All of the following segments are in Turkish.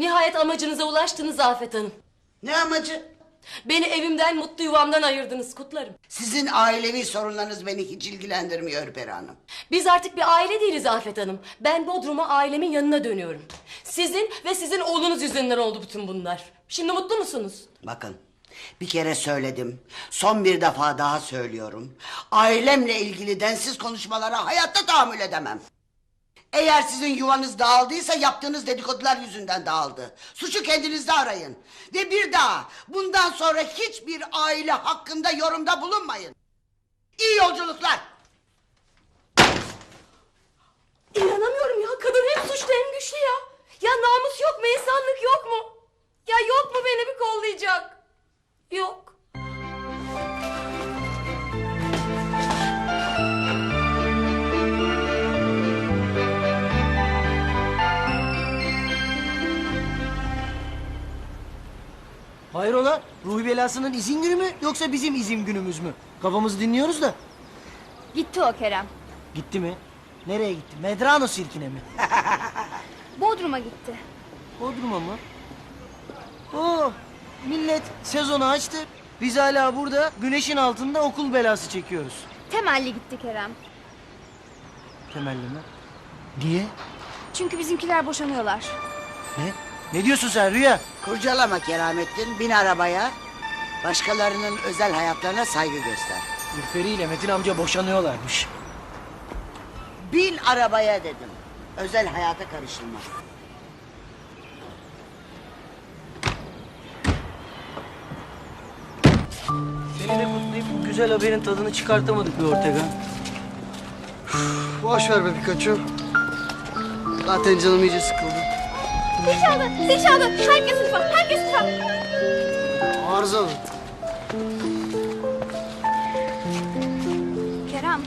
Nihayet amacınıza ulaştınız Afet Hanım. Ne amacı? Beni evimden, mutlu yuvamdan ayırdınız kutlarım. Sizin ailevi sorunlarınız beni hiç ilgilendirmiyor Ürperi Hanım. Biz artık bir aile değiliz Afet Hanım. Ben Bodrum'a ailemin yanına dönüyorum. Sizin ve sizin oğlunuz yüzünden oldu bütün bunlar. Şimdi mutlu musunuz? Bakın bir kere söyledim. Son bir defa daha söylüyorum. Ailemle ilgili densiz konuşmalara hayatta tahammül edemem. Eğer sizin yuvanız dağıldıysa yaptığınız dedikodular yüzünden dağıldı. Suçu kendinizde arayın. Ve bir daha bundan sonra hiçbir aile hakkında yorumda bulunmayın. İyi yolculuklar. İnanamıyorum ya. Kadın hem suçlu hem güçlü ya. Ya namus yok mu? insanlık yok mu? Hayrola? Ruhi belasının izin günü mü yoksa bizim izin günümüz mü? Kafamızı dinliyoruz da. Gitti o Kerem. Gitti mi? Nereye gitti? Medrano sirkine mi? Bodrum'a gitti. Bodrum'a mı? Oo, millet sezonu açtı. Biz hala burada güneşin altında okul belası çekiyoruz. Temelli gitti Kerem. Temelli mi? Niye? Çünkü bizimkiler boşanıyorlar. Ne? Ne diyorsun sen Rüya? Kurcalama Keramettin. Bin arabaya. Başkalarının özel hayatlarına saygı göster. Ürperi ile Metin amca boşanıyorlarmış. Bin arabaya dedim. Özel hayata karışılmaz. Seni de kutlayıp bu güzel haberin tadını çıkartamadık bir Ortega. Boş ver be Pikachu. Zaten canım iyice sıkıldı. Zil çaldı, zil çaldı. Herkes sınıfa, herkes sınıfa. Arıza mı? Kerem,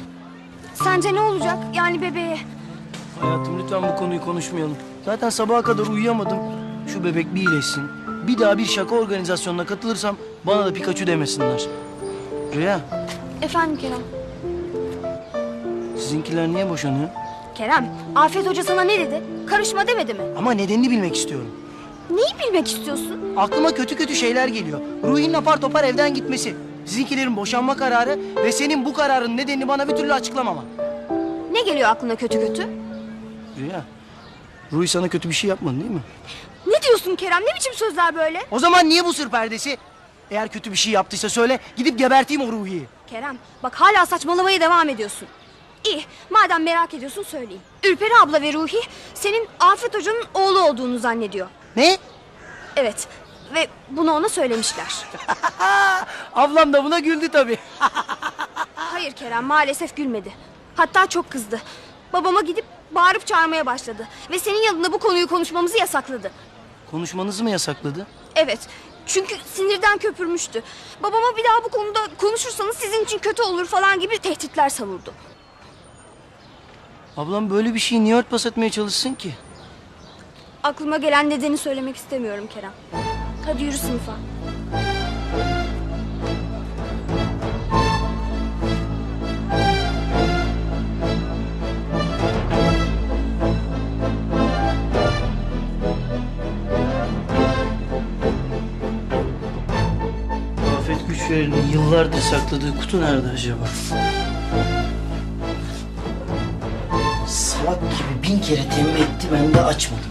sence ne olacak? Yani bebeğe. Hayatım lütfen bu konuyu konuşmayalım. Zaten sabaha kadar uyuyamadım. Şu bebek bir iyileşsin. Bir daha bir şaka organizasyonuna katılırsam bana da Pikachu demesinler. Rüya, Efendim Kerem. sizinkiler niye boşanıyor? Kerem, Afet Hoca sana ne dedi? Karışma demedi mi? Ama nedenini bilmek istiyorum. Neyi bilmek istiyorsun? Aklıma kötü kötü şeyler geliyor. Ruhi'nin apar topar evden gitmesi. Sizinkilerin boşanma kararı ve senin bu kararın nedenini bana bir türlü açıklamaman. Ne geliyor aklına kötü kötü? Rüya, Ruhi sana kötü bir şey yapmadı değil mi? Ne diyorsun Kerem? Ne biçim sözler böyle? O zaman niye bu sır perdesi? Eğer kötü bir şey yaptıysa söyle, gidip geberteyim o Ruhi'yi. Kerem, bak hala saçmalamaya devam ediyorsun. İyi, madem merak ediyorsun söyleyeyim. Ürperi abla ve Ruhi senin Afet Hoca'nın oğlu olduğunu zannediyor. Ne? Evet ve bunu ona söylemişler. Ablam da buna güldü tabii. Hayır Kerem maalesef gülmedi. Hatta çok kızdı. Babama gidip bağırıp çağırmaya başladı. Ve senin yanında bu konuyu konuşmamızı yasakladı. Konuşmanızı mı yasakladı? Evet çünkü sinirden köpürmüştü. Babama bir daha bu konuda konuşursanız sizin için kötü olur falan gibi tehditler savurdu. Ablam böyle bir şeyi niye örtbas etmeye çalışsın ki? Aklıma gelen nedeni söylemek istemiyorum Kerem. Hadi yürü sınıfa. Afet güçlerinin yıllardır sakladığı kutu nerede acaba? Salak gibi bin kere temin etti ben de açmadım.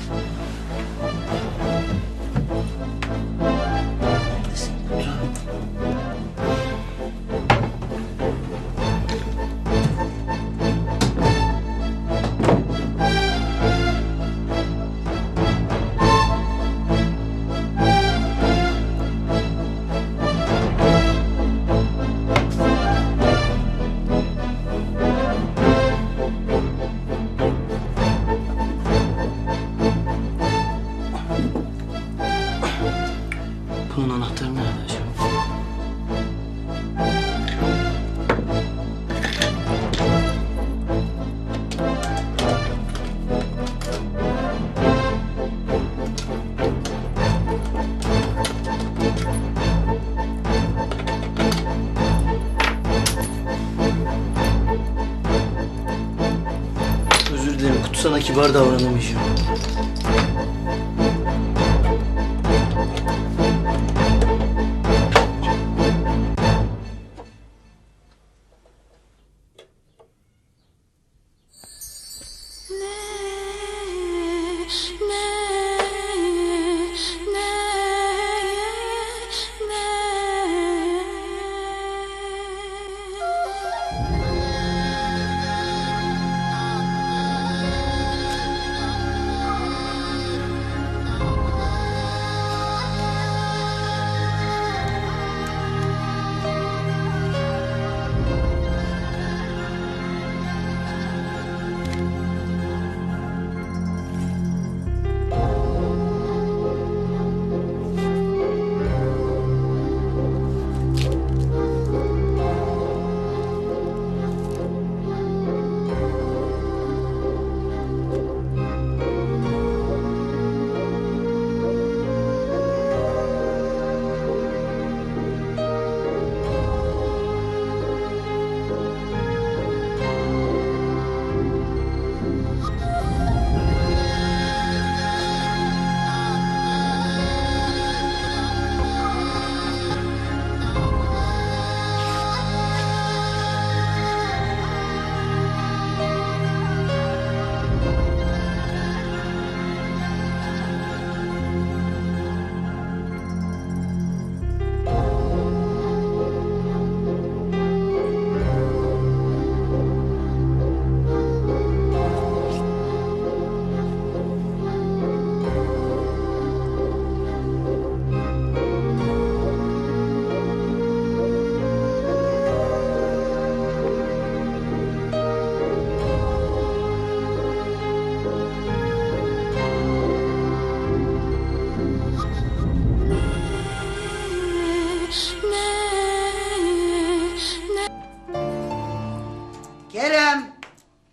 kibar davranamayacağım.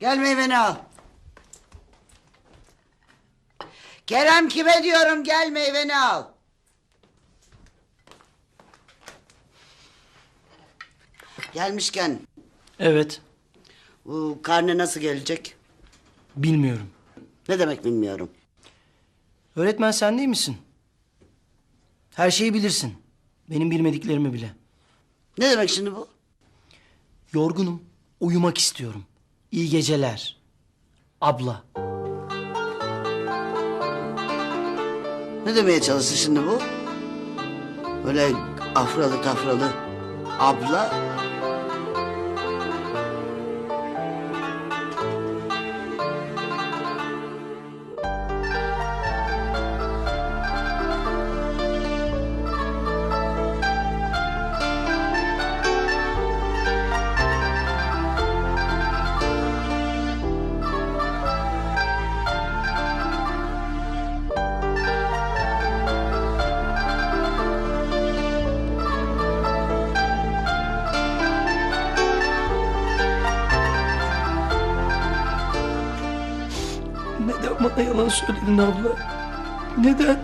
Gel meyveni al. Kerem kime diyorum gel meyveni al. Gelmişken Evet. bu karne nasıl gelecek? Bilmiyorum. Ne demek bilmiyorum. Öğretmen sen değil misin? Her şeyi bilirsin. Benim bilmediklerimi bile. Ne demek şimdi bu? Yorgunum. Uyumak istiyorum. İyi geceler. Abla. Ne demeye çalıştı şimdi bu? Böyle afralı tafralı abla. Bana yalan söyledin abla? Neden?